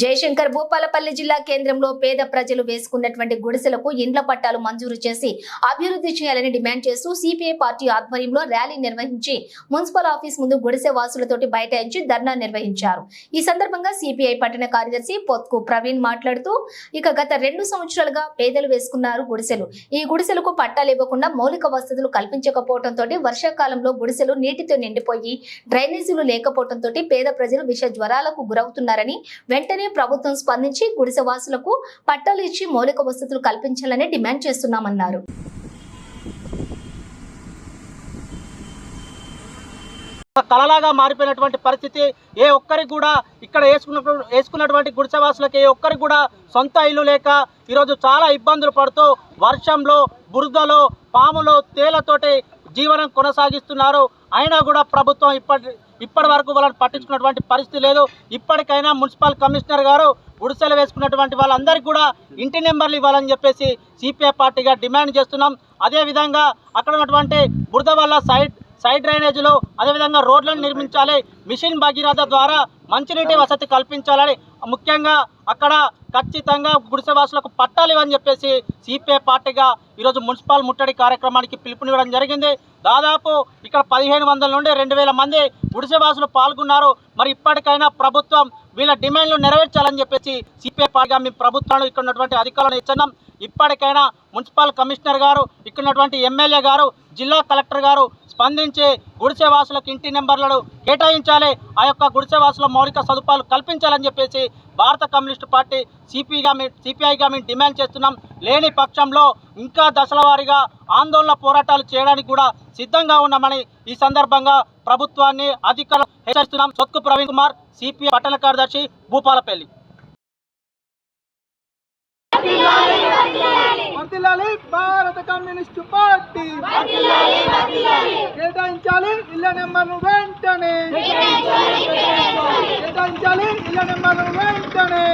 జయశంకర్ భూపాలపల్లి జిల్లా కేంద్రంలో పేద ప్రజలు వేసుకున్నటువంటి గుడిసెలకు ఇండ్ల పట్టాలు మంజూరు చేసి అభివృద్ధి చేయాలని డిమాండ్ చేస్తూ సిపిఐ పార్టీ ఆధ్వర్యంలో ర్యాలీ నిర్వహించి మున్సిపల్ ఆఫీస్ ముందు గుడిసె వాసులతోటి బైఠాయించి ధర్నా నిర్వహించారు. ఈ సందర్భంగా సిపిఐ పట్టణ కార్యదర్శి పొత్కు ప్రవీణ్ మాట్లాడుతూ ఇక గత రెండు సంవత్సరాలుగా పేదలు వేసుకున్నారు గుడిసెలు. ఈ గుడిసెలకు పట్టాలు ఇవ్వకుండా మౌలిక వసతులు కల్పించకపోవడంతో వర్షాకాలంలో గుడిసెలు నీటితో నిండిపోయి డ్రైనేజీలు లేకపోవడంతో పేద ప్రజలు విష జ్వరాలకు గురవుతున్నారని వెంటనే ప్రభుత్వం స్పందించి గుడిసె వాసులకు పట్టాలు ఇచ్చి మౌలిక వసతులు కల్పించాలని డిమాండ్ చేస్తున్నామన్నారు. కళలాగా కలలాగా మారిపోయినటువంటి పరిస్థితి ఏ ఒక్కరికి కూడా ఇక్కడ వేసుకున్న వేసుకున్నటువంటి గుడిసెవాసులకు ఏ ఒక్కరికి కూడా సొంత ఇల్లు లేక ఈరోజు చాలా ఇబ్బందులు పడుతూ వర్షంలో బురదలో పాములో తేలతోటి జీవనం కొనసాగిస్తున్నారు. అయినా కూడా ప్రభుత్వం ఇప్పటి ఇప్పటి వరకు వాళ్ళని పట్టించుకున్నటువంటి పరిస్థితి లేదు. ఇప్పటికైనా మున్సిపల్ కమిషనర్ గారు గుడిసెలు వేసుకున్నటువంటి వాళ్ళందరికీ కూడా ఇంటి నెంబర్లు ఇవ్వాలని చెప్పేసి సిపిఐ పార్టీగా డిమాండ్ చేస్తున్నాం. అదేవిధంగా అక్కడ ఉన్నటువంటి బురద వల్ల సైడ్ సైడ్ డ్రైనేజీలు అదేవిధంగా రోడ్లను నిర్మించాలి. మిషన్ భగీరథ ద్వారా మంచినీటి వసతి కల్పించాలని ముఖ్యంగా అక్కడ ఖచ్చితంగా గుడిసెవాసులకు పట్టాలి అని చెప్పేసి సిపిఐ పార్టీగా ఈరోజు మున్సిపల్ ముట్టడి కార్యక్రమానికి పిలుపునివ్వడం జరిగింది. దాదాపు ఇక్కడ పదిహేను వందల నుండి రెండు వేల మంది గుడిసెవాసులు పాల్గొన్నారు. మరి ఇప్పటికైనా ప్రభుత్వం వీళ్ళ డిమాండ్లు నెరవేర్చాలని చెప్పేసి సిపిఐ పార్టీగా మేము ప్రభుత్వాలు ఇక్కడ ఉన్నటువంటి అధికారులను ఇచ్చున్నాం. ఇప్పటికైనా మున్సిపల్ కమిషనర్ గారు ఇక్కడ ఉన్నటువంటి ఎమ్మెల్యే గారు జిల్లా కలెక్టర్ గారు స్పందించి గుడిసెవాసులకు ఇంటి నెంబర్లను కేటాయించాలి. ఆ యొక్క గుడిసెవాసుల మౌలిక సదుపాయాలు కల్పించాలని చెప్పేసి భారత కమ్యూనిస్టు పార్టీ సిపిగా సిపిఐ సిపిఐగా మేము డిమాండ్ చేస్తున్నాం. లేని పక్షంలో ఇంకా దశల వారీగా ఆందోళన పోరాటాలు చేయడానికి కూడా సిద్ధంగా ఉన్నామని ఈ సందర్భంగా ప్రభుత్వాన్ని అధికారులు హెచ్చరిస్తున్నాం. సొత్కు ప్రవీణ్ కుమార్ సిపిఐ పట్టణ కార్యదర్శి భూపాలపల్లి. భారత కమ్యూనిస్టు పార్టీ. కేటాయించాలి ఇళ్ళ నెంబర్ను వెంటనే. కేటాయించాలి ఇళ్ళ నెంబర్ను వెంటనే.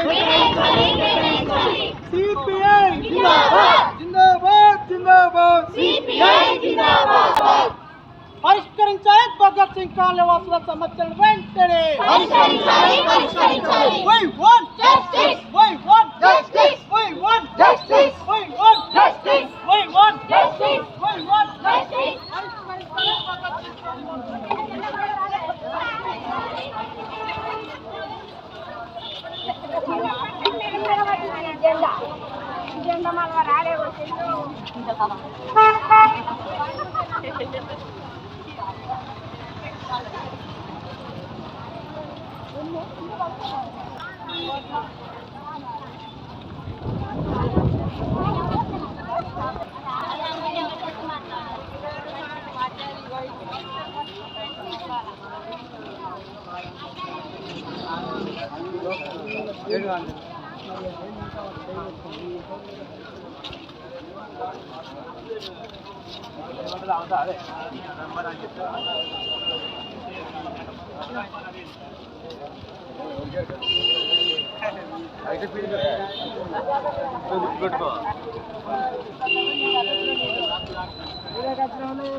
పరిష్కరించాలి భగత్ సింగ్ కాలనీ వాసుల సమస్యలు వెంటనే We want justice. We want justice. We want justice. We want justice. We want justice. We want justice. పరిష్కరించాలి భగత్ సింగ్ కాలనీ జెండా జెండా మన రాడే వచ్చిండు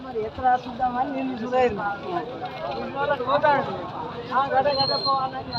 మరి ఎక్కడ చూద్దామని నేను చూడలేదు పోతాడు గడ గడ పోవాలని